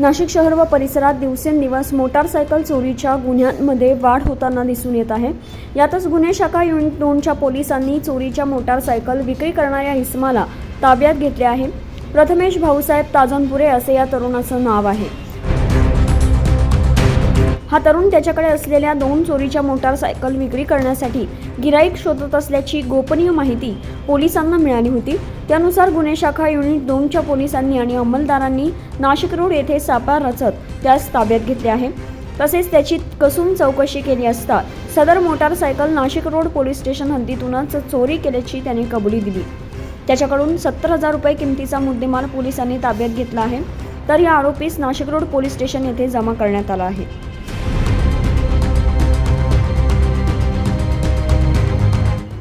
नाशिक शहर व परिसरात दिवसेंदिवस मोटारसायकल चोरीच्या गुन्ह्यांमध्ये वाढ होताना दिसून येत आहे. यातच गुन्हे शाखा युनिट दोनच्या पोलिसांनी चोरीच्या मोटारसायकल विक्री करणाऱ्या इसमाला ताब्यात घेतले आहे. प्रथमेश भाऊसाहेब ताजनपुरे असे या तरुणाचं नाव आहे. हा तरुण त्याच्याकडे असलेल्या दोन चोरीच्या मोटारसायकल विक्री करण्यासाठी गिराईक शोधत असल्याची गोपनीय माहिती पोलिसांना मिळाली होती. त्यानुसार गुन्हे शाखा युनिट दोनच्या पोलिसांनी आणि अंमलदारांनी नाशिक रोड येथे सापळा रचत त्यास ताब्यात घेतले आहे. तसेच त्याची कसून चौकशी केली असता सदर motorcycle Nashik road police station हद्दीतूनच चोरी केल्याची त्याने कबुली दिली. त्याच्याकडून सत्तर हजार रुपये किमतीचा मुद्देमाल पोलिसांनी ताब्यात घेतला आहे. तर या आरोपीस नाशिक रोड पोलीस स्टेशन येथे जमा करण्यात आला आहे.